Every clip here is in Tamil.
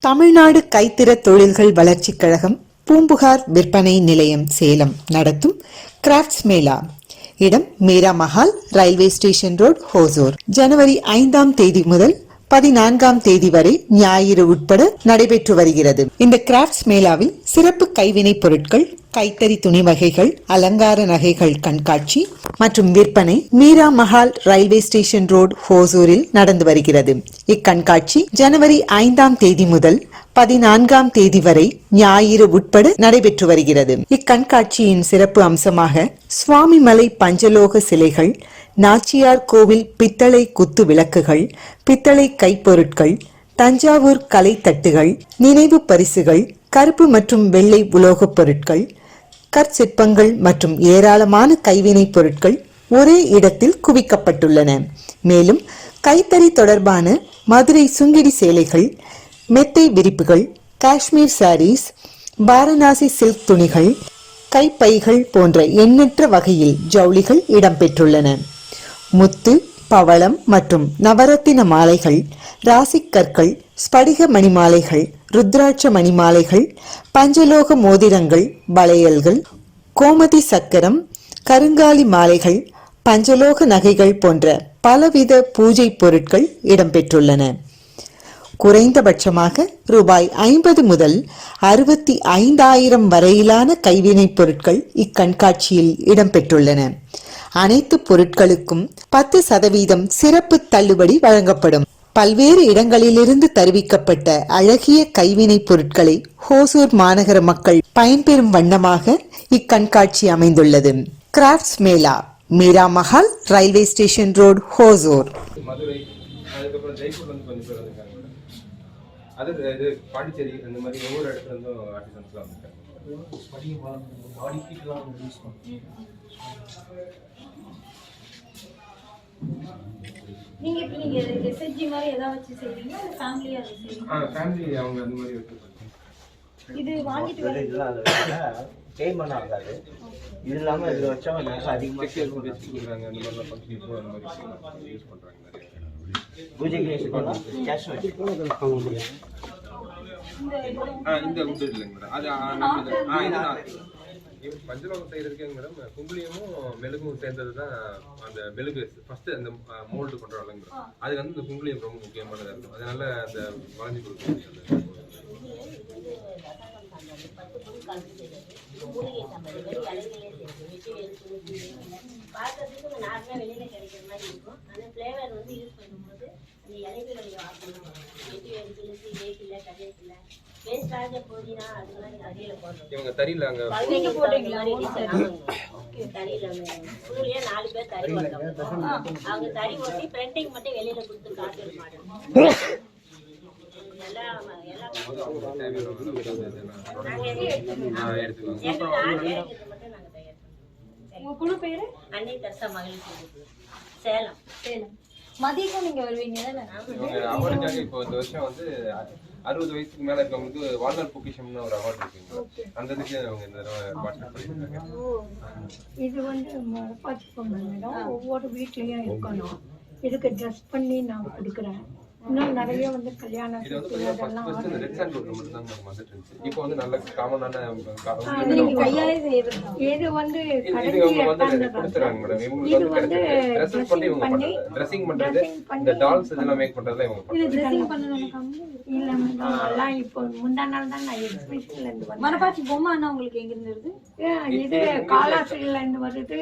தமிழ்நாடு கைத்திற தொழில்கள் வளர்ச்சிக் கழகம் பூம்புகார் விற்பனை நிலையம் சேலம் நடத்தும் கிராஃப்ட்ஸ் மேளா. இடம் Meera Mahal railway station road Hosur. ஜனவரி ஐந்தாம் தேதி முதல் பதினான்காம் தேதி வரை ஞாயிறு உட்பட நடைபெற்று வருகிறது. இந்த கிராஃப்ட்ஸ் மேளாவில் சிறப்பு கைவினை பொருட்கள் கைத்தறி துணி வகைகள் அலங்கார நகைகள் கண்காட்சி மற்றும் விற்பனை Meera Mahal railway station road ஹோசூரில் நடந்து வருகிறது. இக்கண்காட்சி ஜனவரி ஐந்தாம் தேதி முதல் பதினான்காம் தேதி வரை ஞாயிறு உட்பட நடைபெற்று வருகிறது. இக்கண்காட்சியின் சிறப்பு அம்சமாக சுவாமிமலை பஞ்சலோக சிலைகள் நாச்சியார் கோவில் பித்தளை குத்து விளக்குகள் பித்தளை கைப்பொருட்கள் தஞ்சாவூர் கலைத்தட்டுகள் நினைவு பரிசுகள் கருப்பு மற்றும் வெள்ளை உலோகப் பொருட்கள் கற்சிற்பங்கள் மற்றும் ஏராளமான கைவினைப் பொருட்கள் ஒரே இடத்தில் குவிக்கப்பட்டுள்ளன. மேலும் கைத்தறி தொடர்பான மதுரை சுங்கிடி சேலைகள் மெத்தை விரிப்புகள் காஷ்மீர் சாரீஸ் வாரணாசி சில்க் துணிகள் கைப்பைகள் போன்ற எண்ணற்ற வகையில் ஜவுளிகள் இடம்பெற்றுள்ளன. முத்து பவளம் மற்றும் நவரத்தின மாலைகள் ராசிக்கற்கள் ஸ்படிக மணிமாலைகள் ருத்ராட்ச மணிமாலைகள் பஞ்சலோக மோதிரங்கள் வளையல்கள் கோமதி சக்கரம் கருங்காலி மாலைகள் பஞ்சலோக நகைகள் போன்ற பலவித பூஜை பொருட்கள் இடம்பெற்றுள்ளன. குறைந்தபட்சமாக ரூபாய் ஐம்பது முதல் அறுபத்தி ஐந்தாயிரம் வரையிலான கைவினைப் பொருட்கள் இக்கண்காட்சியில் இடம்பெற்றுள்ளன. அனைத்து பொருட்களுக்கும் பத்து சதவீதம் சிறப்பு தள்ளுபடி வழங்கப்படும். பல்வேறு இடங்களிலிருந்து தருவிக்கப்பட்ட அழகிய கைவினைப் பொருட்களை ஹோசூர் மாநகர மக்கள் பயன்பெறும் வண்ணமாக இக்கண்காட்சி அமைந்துள்ளது. Crafts mela Meera Mahal railway station road Hosur. Madurai அதுக்கப்புறம் ஜெய்ப்பூர் வந்து கொஞ்சம் பேர் அது இது பாண்டிச்சேரி அந்த மாதிரி ஒவ்வொரு இடத்துல இருந்தும் ஆர்டிசன்ஸ்லாம் வந்திருக்காங்க. பாடி ஹீட்லாம் யூஸ் நீங்க எப்படி நீங்க எஸ்எஸ்ஜி மாதிரி ஏதாவது வச்சு செய்வீங்களா? இல்ல ஃபேமிலியா செய்வீங்க ஆ ஃபேமிலி அவங்க அந்த மாதிரி வச்சு இது வாங்கிட்டு வர இதெல்லாம் அதை. தேய்மன் ஆகாது இது இல்லாமல் இதில் வச்சா அதிகமாக வச்சு கொடுக்குறாங்க. அந்த மாதிரிலாம் ஃபங்க்ஷனுக்கும் அந்த மாதிரி யூஸ் பண்ணுறாங்க நிறைய. பூஜைக்கு யூஸ் கேஷ் வச்சு இந்த உண்டு இல்லைங்க மேடம். அது ஆ, பஞ்சலோகம் செய்யறதுக்கு மேடம் குங்குளியமும் மெழுகும் சேர்ந்தது தான் அந்த மெழுகு. ஃபர்ஸ்ட் அந்த மோல்டு பண்றோம் மேடம் அது வந்து இந்த குங்குளியம் ரொம்ப முக்கியமானதா இருக்கும். அதனால அந்த வளைஞ்சு கொடுக்குறது பார்க்கறதுக்கு நார்மலாக வெளியில் கிடைக்கிற மாதிரி இருக்கும் ஆனால் ஃப்ளேவர் வந்து யூஸ் பண்ணும்போது அந்த இலைகளுடைய வாசனை வெட்டி வேறு துளசி வேப்பில்லை கருவேப்பில்லை இவங்க தறியில அங்க தறியில் நாலு பேர் தறி அவங்க தறி ஓட்டி பிரிண்டிங் மட்டும் வெளியில் கொடுத்து காட்டு மாட்டோம் எல்லாம் எல்லாம் ஆ, எடுத்துக்குவாங்க எங்களுக்கு ஆறு பேருக்கு மட்டும் நாங்கள் தயார் பண்ணுவோம். உங்க குழு பேரு? அன்னை தர்சா மகளிர். சேலம். சேலம். மதியக்கும் நீங்க வருவீங்க தானே இவங்க அவார்டுக்காக இப்போ இந்த வருஷம் வந்து அறுபது வயசுக்கு மேல இருக்கவங்களுக்கு வாழ்நாள் பொக்கிஷம்னு ஒரு அவார்டு இருக்குங்க. அந்த இதுக்கு அவங்க இந்த தடவை பார்ட்டிசிபேட் இது வந்து பொங்கல் மேடம் ஒவ்வொரு வீட்லயும் இருக்கணும். இதுக்கு ட்ரெஸ் பண்ணி நான் கொடுக்குறேன். இன்னும் நிறைய வந்து கல்யாண இது வந்து பார்த்தீங்கன்னா ஃபர்ஸ்ட் ஃபர்ஸ்ட் இந்த ரெட் சாண்ட் ரோட்ல மட்டும் தான் நமக்கு வந்துட்டு இருந்துச்சு. இப்போ வந்து நல்ல காமனான இது வந்து இது இவங்க வந்து கொடுத்துறாங்க மேடம் வந்து பண்ணி இவங்க பண்ணி, பண்றது. ட்ரெஸ்ஸிங் பண்றது இந்த டால்ஸ் இதெல்லாம் மேக் இவங்க பண்றாங்க. ட்ரெஸ்ஸிங் பண்ண நினைக்காம இல்ல எல்லாம் இப்போ முந்தா நாள் தான் நான் எக்ஸிபிஷன்ல இருந்து வந்தேன். மரப்பாச்சி பொம்மை அண்ணா உங்களுக்கு எங்க இருந்து வருது? இது காலாசிரியில இருந்து வருது.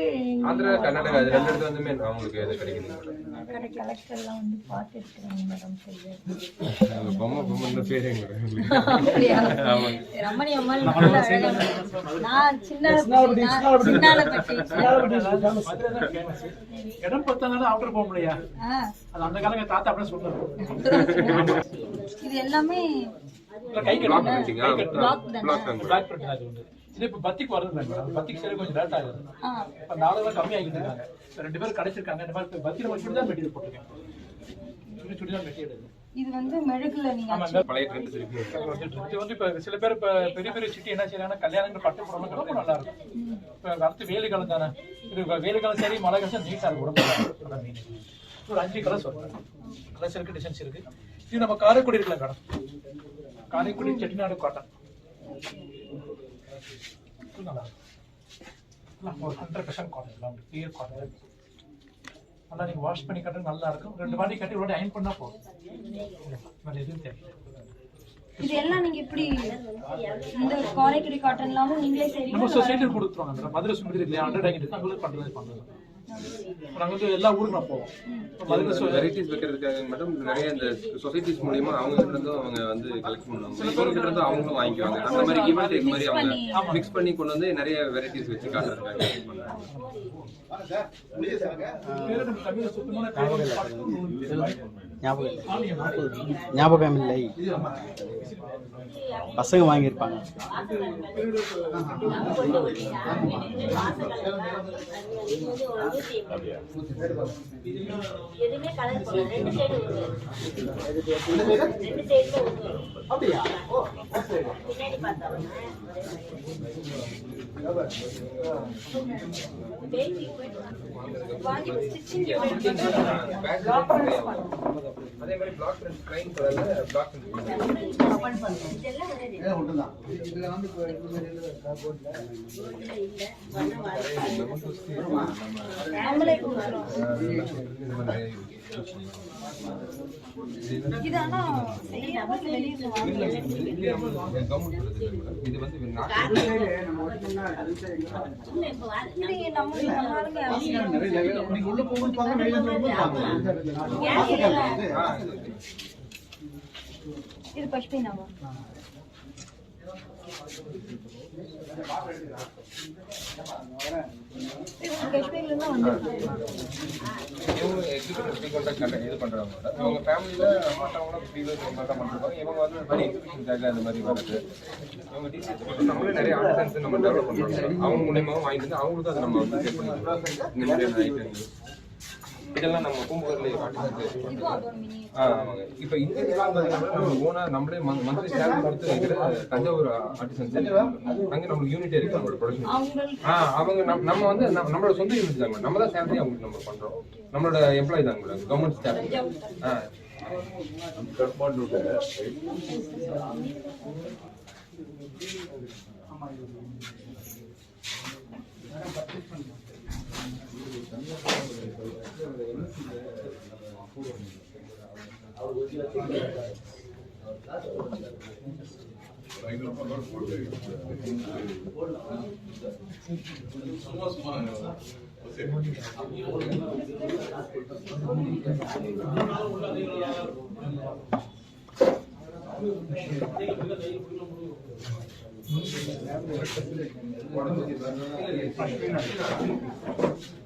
ஆந்திரா கர்நாடகா இது ரெண்டு இடத்துல வந்துமே அவங்களுக்கு இது கிடைக்குது? மேடம் கடை கலெக்டர்லாம் வந்து செய்ய பொம்மை பேரே ரமணி அம்மாள் நான் சின்ன இடம் பார்த்தாலும் அவுட்டர் போக முடியா அது அந்த காலங்க தாத்தா அப்படியே சொல்றாரு. இது எல்லாமே கை கட்டு. தானே? தான் இது இப்போ பத்திக்கு வருது மேடம். பத்திக்கு சரி கொஞ்சம் லேட் ஆகுது. இப்போ நாளெல்லாம் கம்மி ஆகிட்டு இருக்காங்க. இப்ப ரெண்டு பேரும் கிடைச்சிருக்காங்க. இந்த மாதிரி பத்தியில் மட்டும் சுடிதார் மெட்டீரியல் போட்டிருக்கேன் இது வந்து மெழுகுல நீங்க பழைய ட்ரெண்ட் திருப்பி இது வந்து இப்போ சில பேர் இப்போ பெரிய பெரிய சிட்டி என்ன செய்யறாங்கன்னா கல்யாணங்கள் பட்டு போடணும் ரொம்ப நல்லா இருக்கும். இப்போ அடுத்து வெயில் காலம் தானே. இது வெயில் காலம் சரி மழை காலம் நீட்டாக இருக்கும். உடம்பு main. ஒரு அஞ்சு கலர்ஸ் வரும் கலர்ஸ் இருக்கு டிசைன்ஸ் இருக்கு இது நம்ம காரைக்குடி இருக்கலாம் கடை காரைக்குடி செட்டிநாடு காட்டன் நல்லா இருக்கும். ஹண்ட்ரட் பர்சன்ட் காட்டன் எல்லாம் கிளியர் காட்டன் நல்லா நீங்க வாஷ் பண்ணி கட்டுறது நல்லா இருக்கும். ரெண்டு வாட்டி கட்டி ஒரு அயன் பண்ணா போதும். வேற எதுவும் தேவையில்லை. இது எல்லாம் நீங்க இப்படி இந்த காரைக்குடி காட்டன் எல்லாமும் நீங்களே நம்ம செய்றீங்க சொசைட்டியில் கொடுத்துருவாங்க அந்த மதுரை சுமதி இல்லையா? ஹண்ட்ரட் ஆகிட்டு நாங்களும் பண்ணுறது பண்ணுறோம் நாங்கள் வந்து எல்லா ஊருக்கு நான் போவோம் இப்ப மதுரை சொ- வெரைட்டிஸ் வைக்கிறதுக்காக மேடம் நிறைய இந்த சொசைட்டிஸ் மூலியமா அவங்க கிட்ட இருந்தும் அவங்க வந்து கலெக்ட் பண்ணுவாங்க இவங்க கிட்ட இருந்தும் அவங்களும் வாங்கிக்குவாங்க. அந்த மாதிரி கிவன் டேக் மாதிரி அவங்க மிக்ஸ் பண்ணி கொண்டு வந்து நிறைய வெரைட்டிஸ் வச்சு ஞாபகம் ஞாபகம் இல்லை பசங்க வாங்கியிருப்பாங்க. எதுவுமே கலர் போடல ரெண்டு சைடு ரெண்டு சைடுல அப்படியா பின்னாடி பார்த்தோம்னா பேசிக் வாங்கி ஸ்டிச்சிங் அதே மாதிரி பிளாக் பிரிண்ட் கிரைம் கலர்ல பிளாக் பிரிண்ட் இதெல்லாம் வருது நம்மளே கொடுக்குறோம் இது ஆனா செய்யாம வெளியே வாங்கி இது வந்து நாட்டு இப்போ வா- இது நம்ம நம்மளுங்க அவசியம் நீங்க உள்ள போகும்போது பாருங்க வெளியில இருந்து வரும்போது பாருங்க. ஆ, இது- இது பஷ்மினாவா? இது காஷ்மீர்ல ஃபேமிலியில் மற்றவங்களும் ஃபீவர் மாதிரி தான் பண்ணுறாங்க இவங்க வந்து மாதிரி எக்ஸிபிஷனுக்காக மாதிரி வருது இவங்க நம்மளே நிறைய ஆர்டிசன்ஸ் நம்ம டெவலப் பண்ணுறோம் அவங்க மூலயமாவும் வாங்கிட்டு வந்து அவங்களுக்கும் அதை நம்ம வந்து இந்த மாதிரியான ஐட்டங்கள் இதெல்லாம் நம்ம பூம்புகார்லேயே ஆ ஆமாங்க இப்போ இந்த இதெல்லாம் பார்த்தீங்கன்னா நம்ம ஓனாக நம்மளே மந்த்லி சேலரி கொடுத்து வைக்கிற தஞ்சாவூர் ஆர்டிசன்ஸ் அங்கே நம்மளுக்கு யூனிட் இருக்கு நம்மளோட ப்ரொடக்ஷன் ஆ அவங்க நம்ம நம்ம வந்து நம்ம- நம்மளோட சொந்த யூனிட் தாங்க நம்ம தான் சேலரி அவங்களுக்கு நம்ம பண்றோம் நம்மளோட எம்ப்ளாய் தாங்க மேடம் கவர்மெண்ட் ஸ்டாஃப் ஆ Gracias.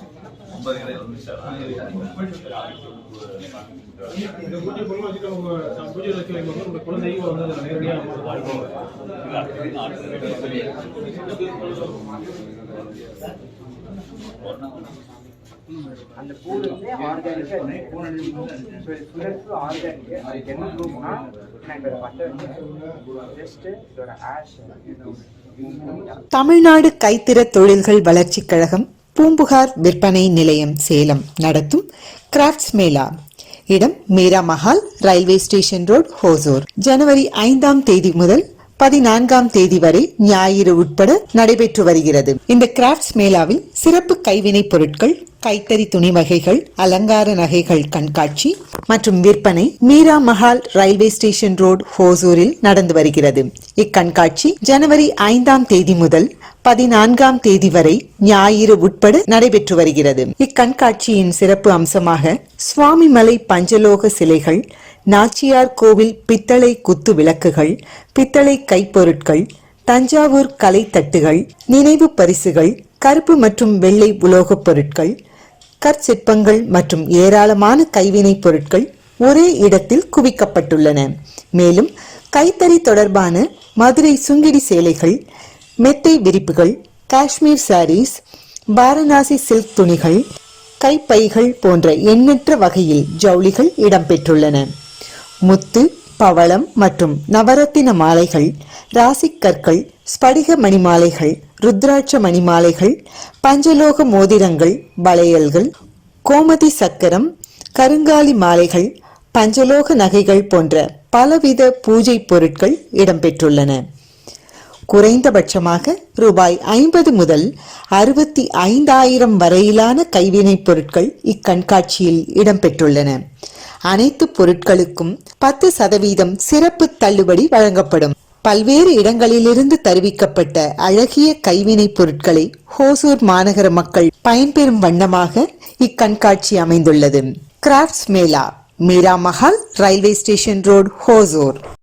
அந்த பூ வந்து ஆர்கானிக்கா ஆர்கானிக் அதுக்கு என்ன ப்ரூஃப்னா ஜஸ்ட் இதோட ஆஷ் தமிழ்நாடு கைத்திற தொழில்கள் வளர்ச்சிக் கழகம் பூம்புகார் விற்பனை நிலையம் சேலம் நடத்தும் கிராஃப்ட்ஸ் மேளா. இடம் Meera Mahal railway station road Hosur. ஜனவரி ஐந்தாம் தேதி முதல் பதினான்காம் தேதி வரை ஞாயிறு உட்பட நடைபெற்று வருகிறது. இந்த கிராஃப்ட்ஸ் மேளாவில் சிறப்பு கைவினைப் பொருட்கள் கைத்தறி துணி வகைகள் அலங்கார நகைகள் கண்காட்சி மற்றும் விற்பனை Meera Mahal railway station road ஹோசூரில் நடந்து வருகிறது. இக்கண்காட்சி ஜனவரி ஐந்தாம் தேதி முதல் பதினான்காம் தேதி வரை ஞாயிறு உட்பட நடைபெற்று வருகிறது. இக்கண்காட்சியின் சிறப்பு அம்சமாக சுவாமிமலை பஞ்சலோக சிலைகள் நாச்சியார் கோவில் பித்தளை குத்து விளக்குகள் பித்தளை கைப்பொருட்கள் தஞ்சாவூர் கலைத்தட்டுகள் நினைவு பரிசுகள் கருப்பு மற்றும் வெள்ளை உலோகப் பொருட்கள் கற்சிற்பங்கள் மற்றும் ஏராளமான கைவினைப் பொருட்கள் ஒரே இடத்தில் குவிக்கப்பட்டுள்ளன. மேலும் கைத்தறி தொடர்பான மதுரை சுங்கிடி சேலைகள் மெத்தை விரிப்புகள் காஷ்மீர் சாரீஸ் வாரணாசி சில்க் துணிகள் கைப்பைகள் போன்ற எண்ணற்ற வகையில் ஜவுளிகள் இடம்பெற்றுள்ளன. முத்து பவளம் மற்றும் நவரத்தின மாலைகள் ராசிக்கற்கள் ஸ்படிக மணிமாலைகள் ருத்ராட்ச மணிமாலைகள் பஞ்சலோக மோதிரங்கள் வளையல்கள் கோமதி சக்கரம் கருங்காலி மாலைகள் பஞ்சலோக நகைகள் போன்ற பலவித பூஜை பொருட்கள் இடம்பெற்றுள்ளன. குறைந்தபட்சமாக ரூபாய் ஐம்பது முதல் அறுபத்தி ஐந்தாயிரம் வரையிலான கைவினைப் பொருட்கள் இக்கண்காட்சியில் இடம்பெற்றுள்ளன. அனைத்து பொருட்களுக்கும் பத்து சதவீதம் சிறப்பு தள்ளுபடி வழங்கப்படும். பல்வேறு இடங்களிலிருந்து தருவிக்கப்பட்ட அழகிய கைவினைப் பொருட்களை ஹோசூர் மாநகர மக்கள் பயன்பெறும் வண்ணமாக இக்கண்காட்சி அமைந்துள்ளது. Crafts mela Meera Mahal railway station road Hosur.